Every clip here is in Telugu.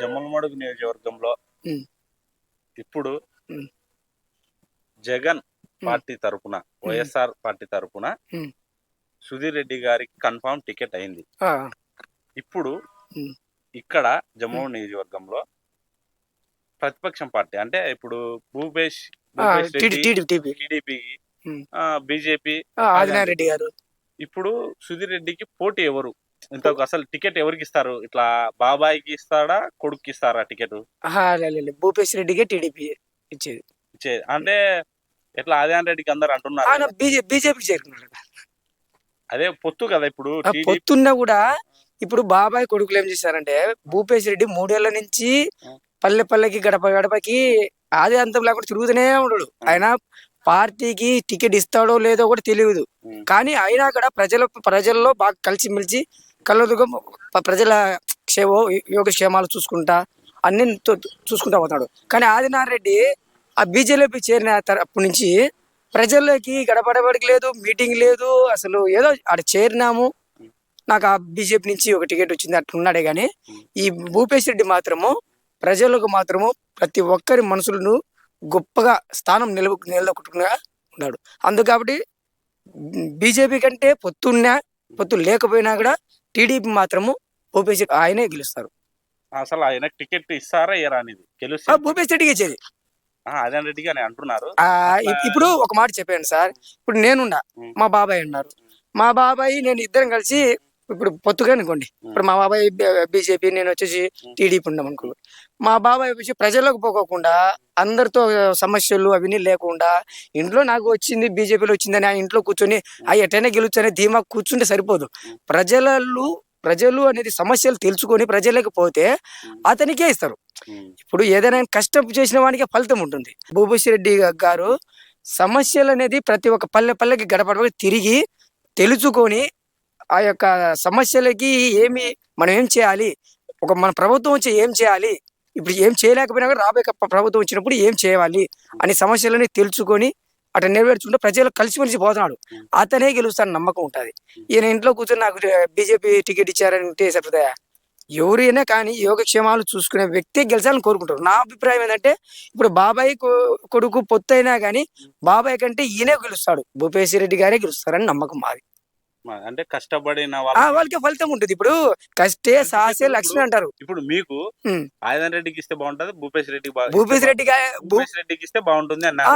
జమ్మలమడుగు నియోజకవర్గంలో. ఇప్పుడు. జగన్ పార్టీ తరపున వైఎస్ఆర్ పార్టీ తరపున. సుధీర్ రెడ్డి గారికి కన్ఫామ్ టికెట్ అయింది ఇప్పుడు. ఇక్కడ జమ్మూ నియోజకవర్గంలో ప్రతిపక్షం పార్టీ అంటే ఇప్పుడు భూపేష్. టీడీపీ. బీజేపీ ఇప్పుడు సుధీర్ రెడ్డికి పోటీ ఎవరు ఇంతకు అసలు టికెట్ ఎవరికి ఇస్తారు ఇట్లా బాబాయికి ఇస్తాడా కొడుకుకి ఇస్తారా టికెట్. భూపేష్ రెడ్డికే టీడీపీ ఇచ్చేది ఇచ్చేది అంటే ఎట్లా ఆదినారాయణ రెడ్డికి అందరు అంటున్నారు ఆయన కదా. బీజే బీజేపీకి చేరుకున్నాడు. అదే పొత్తు కదా ఇప్పుడు పొత్తున్నా కూడా ఇప్పుడు బాబాయ్ కొడుకులు ఏం చేశారంటే భూపేష్ రెడ్డి మూడేళ్ళ నుంచి పల్లె పల్లెకి గడప గడపకి ఆది అంతం లేకుండా తిరుగుతూనే ఉన్నాడు ఆయన పార్టీకి టికెట్ ఇస్తాడో లేదో కూడా తెలియదు. కానీ అయినా కూడా ప్రజల ప్రజల్లో బాగా కలిసి మెలిసి ప్రజల క్షేమ యోగక్షేమాలు చూసుకుంటా అన్ని చూసుకుంటా పోతాడు. కానీ ఆదినారెడ్డి ఆ బీజేపీ చేరిన అప్పటి నుంచి ప్రజల్లోకి గడపడబడికి లేదు మీటింగ్ లేదు అసలు ఏదో ఆడ చేరినాము నాకు ఆ బీజేపీ నుంచి ఒక టికెట్ వచ్చింది అట్లున్నాడే కానీ ఈ భూపేష్ రెడ్డి మాత్రము ప్రజలకు మాత్రము ప్రతి ఒక్కరి మనసులను గొప్పగా స్థానం నిలబ నిలదొక్కుగా ఉన్నాడు. అందు కాబట్టి బీజేపీ కంటే పొత్తున్నా పొత్తు లేకపోయినా కూడా టీడీపీ మాత్రము భూపేష్ రెడ్డి ఆయనే గెలుస్తారు. అసలు ఆయన టికెట్ ఇస్తారా ఇయ్యరా అనేది? గెలుస్తే భూపేష్ రెడ్డికి ఇచ్చేది. ఆదినారాయణ రెడ్డికి అని అంటున్నారు. ఆ, ఇప్- ఇప్పుడు ఒక మాట చెప్పాను సార్. ఇప్పుడు నేనున్నా. మా బాబాయ్ ఉన్నారు. మా బాబాయ్ నేను ఇద్దరం కలిసి ఇప్పుడు పొత్తుగా అనుకోండి. ఇప్పుడు మా బాబాయ్ బీజేపీ నేను వచ్చేసి టీడీపీ ఉన్నాం అనుకో మా బాబాయ్ వచ్చి ప్రజలకు పోకోకుండా అందరితో సమస్యలు అవన్నీ లేకుండా ఇంట్లో నాకు వచ్చింది బీజేపీలో వచ్చిందని ఆ ఇంట్లో కూర్చొని ఆ ఎటైనా గెలుచనే ధీమా కూర్చుంటే సరిపోదు. ప్రజలు ప్రజలు అనేది సమస్యలు తెలుసుకొని ప్రజలకు పోతే అతనికే ఇస్తారు. ఇప్పుడు ఏదైనా కష్టం చేసిన వానికి ఫలితం ఉంటుంది. భూపేశ్వర రెడ్డి గారు సమస్యలు అనేది ప్రతి ఒక్క పల్లె పల్లెకి గడపడ తిరిగి తెలుసుకొని ఆ యొక్క సమస్యలకి ఏమి మనం ఏం చేయాలి? ఒక మన ప్రభుత్వం వచ్చి ఏం చేయాలి? ఇప్పుడు ఏం చేయలేకపోయినా కూడా రాబోయే ప్రభుత్వం వచ్చినప్పుడు ఏం చేయాలి? అనే సమస్యలని తెలుసుకొని అటు నెరవేర్చుకుంటే ప్రజలు కలిసిమెలిసి పోతున్నాడు అతనే గెలుస్తాను నమ్మకం ఉంటుంది. ఈయన ఇంట్లో కూర్చొని నాకు బీజేపీ టికెట్ ఇచ్చారని ఉంటే సరిపోతాయా ఎవరైనా కానీ యోగక్షేమాలు చూసుకునే వ్యక్తే గెలిచాలని కోరుకుంటారు. నా అభిప్రాయం ఏంటంటే ఇప్పుడు బాబాయ్ కొడుకు పొత్తు అయినా కానీ బాబాయ్ కంటే ఈయనే గెలుస్తాడు. భూపేశ్ రెడ్డి గారే గెలుస్తారని నమ్మకం మాది. అంటే కష్టపడిన వాళ్ళకి ఫలితం ఉంటుంది. ఇప్పుడు కష్టే సాసే లక్ష్మి అంటారు. ఇప్పుడు మీకు. ఆదినారాయణ రెడ్డికి ఇస్తే బాగుంటది భూపేష్ రెడ్డి గా భూ- భూపేష్ రెడ్డికి ఇస్తే బాగుంటుంది ఆ.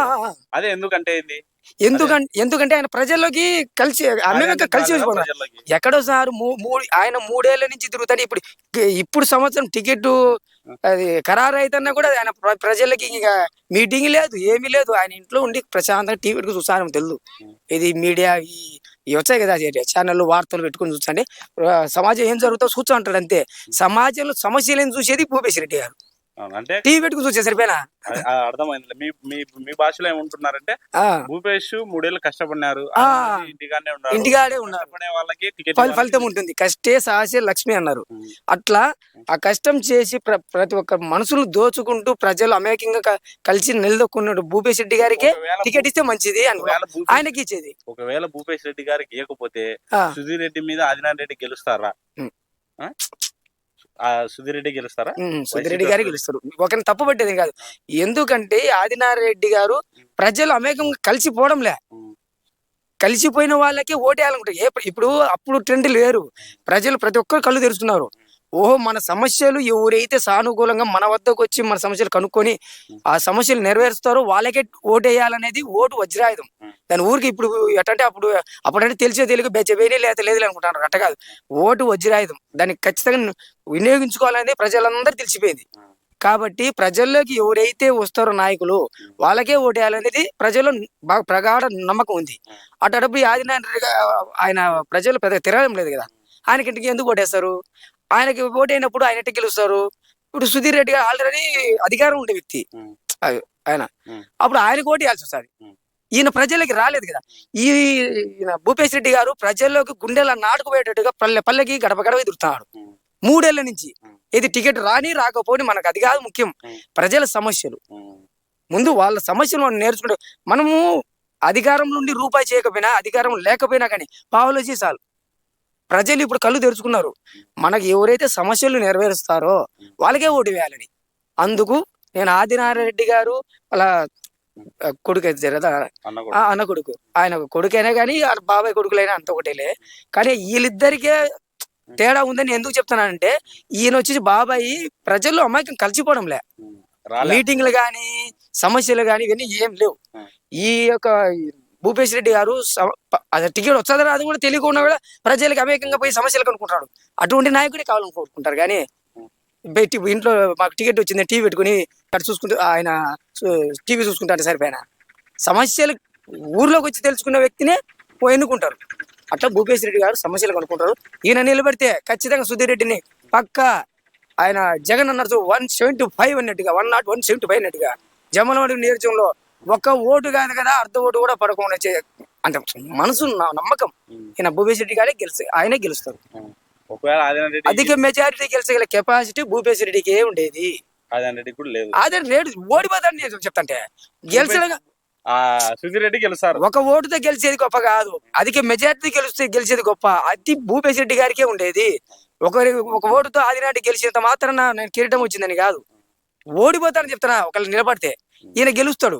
అదే ఎందుకంటే ఏంది? ఎందుకంటే ఎందుకంటే ఆయన ప్రజల్లోకి కలిసి అన్ని ఆయన కలిసి? ఎక్కడో సార్ ఆయన మూడేళ్ళ నుంచి తిరుగుతాడు. ఇప్పుడు ఇప్పుడు సంవత్సరం టికెట్ అది ఖరారు అయితేనా కూడా ఆయన ప్ర- ప్రజలకి ఇక మీటింగ్ లేదు ఏమీ లేదు. ఆయన ఇంట్లో ఉండి ప్రశాంతంగా టీవీ చూస్తాను తెలుసు ఇది మీడియా ఈ ఇవి వచ్చాయి కదా ఛానల్ వార్తలు పెట్టుకుని చూస్తుంటే సమాజం ఏం జరుగుతుందో చూస్తూ అంతే. సమాజంలో సమస్యలు ఏం చూసేది భూపేశ్ రెడ్డి గారు. అంటే టీవీ పెట్టుకుని చూసే సరిపోయినా? అర్థమైంది మీ మీ మీ భాషలో ఏమంటున్నారంటే భూపేష్ మూడేళ్ళు కష్టపడినారు. ఇంటికానే ఉన్నారు. ఇంటికాడే ఉన్నారు. వాళ్ళకి ఫలితం ఉంటుంది. కష్టే సాహసే లక్ష్మి అన్నారు. అట్లా ఆ కష్టం చేసి ప్ర ప్రతి ఒక్క మనసులు దోచుకుంటూ ప్రజలు అమేకంగా కలిసి నిలదొక్కున్నాడు భూపేశ్ రెడ్డి గారికి టికెట్ ఇస్తే మంచిది భూపేశ్- ఆయనకి ఇచ్చేది. ఒకవేళ భూపేశ్ రెడ్డి గారికి ఇవ్వకపోతే సుధీర్ రెడ్డి మీద ఆదినారాయణ రెడ్డి గెలుస్తారా? ఉమ్. ఆ? ఆ సుధీర్ రెడ్డి గెలుస్తారా? సుధిరెడ్డి గారికి గెలుస్తారు. ఒకరిని తప్పు పట్టేది కాదు. ఎందుకంటే ఆదినారాయణ రెడ్డి గారు ప్రజలు అమేకంగా కలిసిపోవడంలే. కలిసిపోయిన వాళ్ళకే ఓటేయాలనుకుంటారు. ఏ ఇప్పుడు అప్పుడు ట్రెండ్ లేరు ప్రజలు ప్రతి ఒక్కరు కళ్ళు తెరుస్తున్నారు. ఓహో మన సమస్యలు ఎవరైతే సానుకూలంగా మన వద్దకు వచ్చి మన సమస్యలు కనుక్కొని ఆ సమస్యలు నెరవేరుస్తారో వాళ్ళకే ఓటేయాలనేది ఓటు వజ్రాయుధం. దాని ఊరికి ఇప్పుడు ఎట్టంటే అప్పుడు అప్పుడంటే తెలిసే తెలియక బెచ్చబేనే లేదా లేదు అనుకుంటారు అట్ట కాదు. ఓటు వజ్రాయుధం. దాన్ని ఖచ్చితంగా వినియోగించుకోవాలనేది ప్రజలందరూ తెలిసిపోయింది. కాబట్టి ప్రజల్లోకి ఎవరైతే వస్తారో నాయకులు వాళ్ళకే ఓటేయాలనేది ప్రజల్లో బాగా ప్రగాఢ నమ్మకం ఉంది. అటప్పుడు ఆదినారాయణ ఆయన ప్రజలు పెద్ద తిరగడం లేదు కదా. ఆయనకి ఇంటికి ఎందుకు ఓటేస్తారు? ఆయనకి ఓటైనప్పుడు ఆయన ఇంటికి గెలుస్తారు ఇప్పుడు సుధీర్ రెడ్డి గారు ఆల్రెడీ అధికారం ఉండే వ్యక్తి ఆయన. అప్పుడు ఆయనకు ఓటేయాల్సి వస్తుంది ఉమ్. ఈయన ప్రజలకి రాలేదు కదా ఈ ఈయన భూపేశ్ రెడ్డి గారు ప్రజల్లోకి గుండెల నాటుకుపోయేటట్టుగా పల్లె పల్లెకి గడప గడప ఎదురుతున్నాడు ఉమ్. మూడేళ్ళ నుంచి. ఇది టికెట్ రాని రాకపోని మనకు అది కాదు ముఖ్యం. ప్రజల సమస్యలు. ముందు వాళ్ళ సమస్యలు మనం నేర్చుకుంటే మనము అధికారం నుండి రూపాయి చేయకపోయినా అధికారం లేకపోయినా కానీ పావులజీ చాలు ప్రజలు ఇప్పుడు కళ్ళు తెరుచుకున్నారు. మనకి ఎవరైతే సమస్యలు నెరవేరుస్తారో వాళ్ళకే ఓటు వేయాలని. అందుకు నేను ఆదినారాయణ రెడ్డి గారు వాళ్ళ కొడుకు అయితే కదా అన్న కొడుకు. ఆయన కొడుకైనా కానీ వాళ్ళ బాబాయ్ కొడుకులైనా అంత ఒకటేలే. కానీ వీళ్ళిద్దరికే తేడా ఉందని ఎందుకు చెప్తున్నానంటే ఈయన వచ్చేసి బాబాయ్ ప్రజల్లో అమాయకం కలిసిపోవడంలే. మీటింగ్లు కానీ సమస్యలు కానీ ఇవన్నీ ఏం లేవు. ఈ యొక్క భూపేష్ రెడ్డి గారు టికెట్ ప- అది టికెట్ రాదు కూడా తెలియకుండా కూడా ప్రజలకు అమేకంగా పోయి సమస్యలు కనుక్కుంటాడు. అటువంటి నాయకుడే కావాలని కోరుకుంటారు. కానీ బయట ఇంట్లో మాకు టికెట్ వచ్చింది టీవీ పెట్టుకుని అక్కడ చూసుకుంటూ ఆయన టీవీ చూసుకుంటాడు సరిపోయిన. సమస్యలు ఊర్లోకి వచ్చి తెలుసుకున్న వ్యక్తినే ఎన్నుకుంటారు. అట్లా భూపేష్ రెడ్డి గారు సమస్యలు కనుక్కుంటారు. ఈయన నిలబెడితే ఖచ్చితంగా సుధీర్ రెడ్డిని పక్క ఆయన జగన్ అన్నట్టు వన్ సెవెంటీ ఫైవ్ అన్నట్టుగా one not one seventy five అన్నట్టుగా. జమలవాడి నియోజకంలో ఒక్క ఓటు కాదు కదా అర్ధ ఓటు కూడా పడకుండా చే అంటే మనసు నమ్మకం. ఈయన భూపేష్ రెడ్డి గారే గెలిచి ఆయనే గెలుస్తారు అధిక మెజారిటీ గెలిచగల కెపాసిటీ భూపేష్ రెడ్డికి ఉండేది. అదే రేటు ఓడిపోతాను నేను చెప్తాంటే రెడ్డి గెలుస్తారు. ఒక ఓటుతో గెలిచేది గొప్ప కాదు. అధిక మెజారిటీ గెలిస్తే గెలిచేది గొప్ప. అది భూపేశ్ రెడ్డి గారికే ఉండేది. ఒకరి ఒక ఓటుతో ఆదినాటి గెలిచినంత మాత్రాన నేను కిరీటం వచ్చిందని కాదు. ఓడిపోతానని చెప్తానా ఒకళ్ళు నిలబడితే. ఈయన గెలుస్తాడు.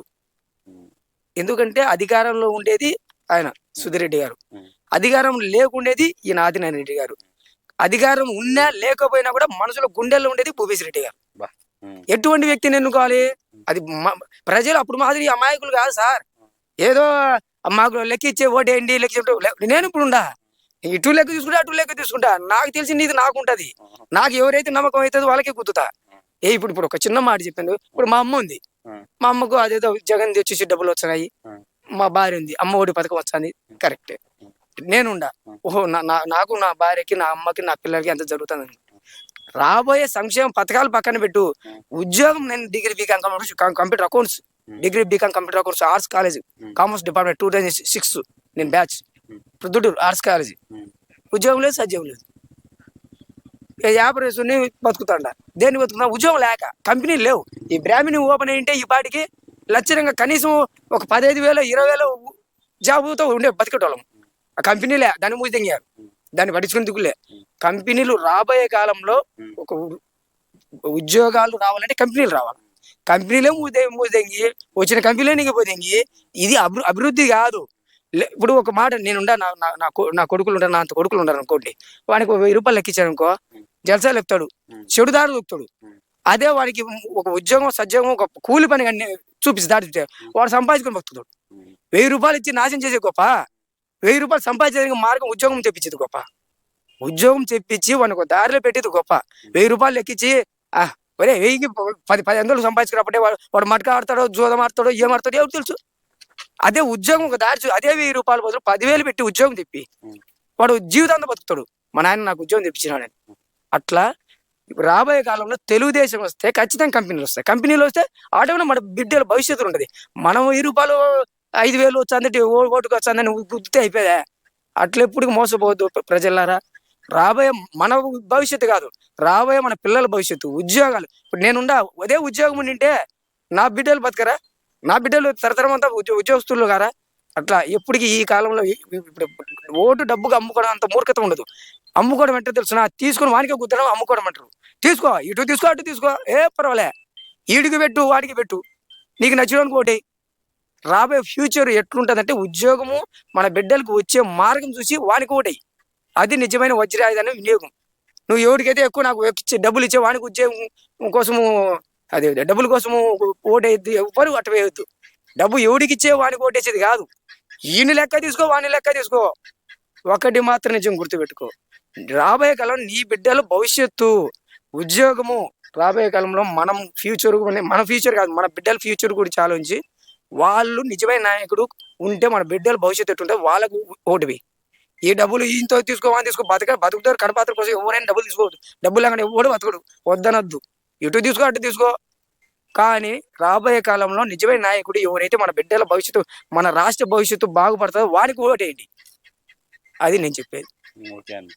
ఎందుకంటే అధికారంలో ఉండేది ఆయన సుధిరెడ్డి గారు. అధికారం లేకుండేది ఈయన ఆదినారాయణ రెడ్డి గారు. అధికారం ఉన్నా లేకపోయినా కూడా మనసులో గుండెల్లో ఉండేది భూపేశ్ రెడ్డి గారు. ఎటువంటి వ్యక్తిని ఎన్నుకోవాలి? అది ప్రజలు అప్పుడు మాదిరి అమాయకులు కాదు సార్. ఏదో మాకు లెక్కిచ్చే ఓటేయండి లెక్కించే నేను ఇప్పుడు ఉండా ఇటు లెక్క తీసుకుంటా అటు లెక్క తీసుకుంటా. నాకు తెలిసి నీది నాకు ఉంటది నాకు ఎవరైతే నమ్మకం అవుతుందో వాళ్ళకే కుదుతా ఏ ఇప్పుడు ఇప్పుడు ఒక చిన్న మాట చెప్పాను. ఇప్పుడు మా అమ్మ ఉంది. మా అమ్మకు అదేదో జగన్ తెచ్చేసి డబ్బులు వచ్చినాయి. మా భార్య ఉంది. అమ్మ ఒడి పథకం వచ్చింది. కరెక్టే నేనుండా. ఓహో నాకు నా భార్యకి నా అమ్మకి నా పిల్లలకి ఎంత జరుగుతుంది? రాబోయే సంక్షేమ పథకాలు పక్కన పెట్టు. ఉద్యోగం నేను degree BCom computer accounts. Degree BCom computer accounts arts college. Commerce department two thousand six. నేను బ్యాచ్. Proddatur arts college. ఉద్యోగం లేదు సద్యోగం లేదు. వ్యాపారస్తుని బతుకుతాడ. దేన్ని బతుకుతా? ఉద్యోగం లేక. కంపెనీలు లేవు. ఈ బ్రాహ్మణి ఓపెన్ అయ్యింటే ఈ పాటికి లచ్చరంగా కనీసం ఒక పదహైదు వేలు ఇరవై వేలు జాబుతో ఉండే బతికేటోళ్ళం. ఆ కంపెనీలే దాన్ని మూసిదెంగారు దాన్ని పట్టించుకుని దిగులే కంపెనీలు రాబోయే కాలంలో ఒక ఉద్యోగాలు రావాలంటే కంపెనీలు రావాలి. కంపెనీలే మూదే మూదెంగి వచ్చిన కంపెనీలే నిగిపోదెంగి ఇది అభి అభివృద్ధి కాదు. ఇప్పుడు ఒక మాట నేనుండా నా నా- నా కొడుకులు ఉంటారు నా అంత కొడుకులు ఉంటారు అనుకోండి. వానికి ఒక వెయ్యి రూపాయలు లెక్కించాను అనుకో జలసాలు చెప్తాడు చెడుదారు దొక్కుతాడు. అదే వాడికి ఒక ఉద్యోగం సద్యోగం ఒక కూలి పని కానీ చూపిస్తే దాటి వాడు సంపాదించుకొని బతుకుతాడు. వెయ్యి రూపాయలు ఇచ్చి నాశనం చేసే గొప్ప? వెయ్యి రూపాయలు సంపాదించడానికి మార్గం ఉద్యోగం తెప్పించేది గొప్ప? ఉద్యోగం తెప్పించి వాడిని ఒక దారిలో పెట్టేది గొప్ప. వెయ్యి రూపాయలు లెక్కించి ఒరే వెయ్యికి పది పది వందలు సంపాదించుకున్నప్పుడే వాడు వాడు మటక ఆడతాడో జూదం ఆడతాడో ఏం ఆడతాడో ఎవరు తెలుసు? అదే ఉద్యోగం ఒక దారి అదే వెయ్యి రూపాయల బదులు పదివేలు పెట్టి ఉద్యోగం తెప్పి. వాడు జీవితాంతం బతుకుతాడు. మా నాయన నాకు ఉద్యోగం తెప్పించినాడని అట్లా ఇప్పుడు రాబోయే కాలంలో తెలుగుదేశం వస్తే ఖచ్చితంగా కంపెనీలు వస్తాయి. కంపెనీలు వస్తే ఆటోమేటిక్ మన బిడ్డల భవిష్యత్తు ఉంటుంది మనం వెయ్యి రూపాయలు ఐదు వేలు వచ్చిందంటే ఓ- ఓటుకు వచ్చిందని గుర్తే అయిపోయా అట్లా ఎప్పుడు మోసపోవద్దు ప్ర- ప్రజలారా. రాబోయే మన భవిష్యత్తు కాదు. రాబోయే మన పిల్లల భవిష్యత్తు ఉద్యోగాలు. ఇప్పుడు నేనుండా అదే ఉద్యోగం ఉండింటే నా బిడ్డలు బతకరా? నా బిడ్డలు తరతరం అంతా ఉద్యో ఉద్యోగస్తులు కారా అట్లా ఎప్పటికీ ఈ కాలంలో ఇప్పుడు ఓటు డబ్బుగా అమ్ముకోవడం అంత మూర్ఖత ఉండదు. అమ్ముకోవడం అంటే తెలుసు తీసుకుని వానికి కుదరడం అమ్ముకోవడం అంటారు. తీసుకో ఇటు తీసుకో అటు తీసుకో. ఏ పర్వాలే. ఈడికి పెట్టు వాడికి పెట్టు. నీకు నచ్చడానికి ఒకటి రాబోయే ఫ్యూచర్ ఎట్లుంటదంటే ఉద్యోగము మన బిడ్డలకు వచ్చే మార్గం చూసి వానికి ఒకటి అది నిజమైన వజ్రాయుధాన్ని వినియోగం. నువ్వు ఎవరికైతే ఎక్కువ నాకు ఇచ్చే డబ్బులు ఇచ్చే వానికి ఉద్యోగం కోసము అదే డబ్బుల కోసము ఓటేయద్దు ఎవ్వరు అటు వేయొద్దు. డబ్బు ఎవడికి ఇచ్చే వానికి ఓటేసేది కాదు. ఈయన లెక్క తీసుకో వాని లెక్క తీసుకో. ఒకటి మాత్రం నిజం గుర్తుపెట్టుకో. రాబోయే కాలం నీ బిడ్డలు భవిష్యత్తు ఉద్యోగము రాబోయే కాలంలో మనం ఫ్యూచర్ మన ఫ్యూచర్ కాదు మన బిడ్డల ఫ్యూచర్ గురించి ఆలోచించి వాళ్ళు నిజమైన నాయకుడు ఉంటే మన బిడ్డల భవిష్యత్తు ఎట్టుంటే వాళ్ళకు ఓటువి ఈ డబ్బులు ఈయనతో తీసుకోవాలని తీసుకో బతక బతుకుతారు కడపాత్ర కోసం ఎవరైనా డబ్బులు తీసుకోవద్దు. డబ్బులు లేకుండా ఎవడు బతకడు. వద్దనొద్దు. ఇటు తీసుకో అటు తీసుకో. కానీ రాబోయే కాలంలో నిజమైన నాయకుడు ఎవరైతే మన బిడ్డల భవిష్యత్తు మన రాష్ట్ర భవిష్యత్తు బాగుపడుతుందో వాడికి ఓటేయండి. అది నేను చెప్పేది. ఓకే అండి.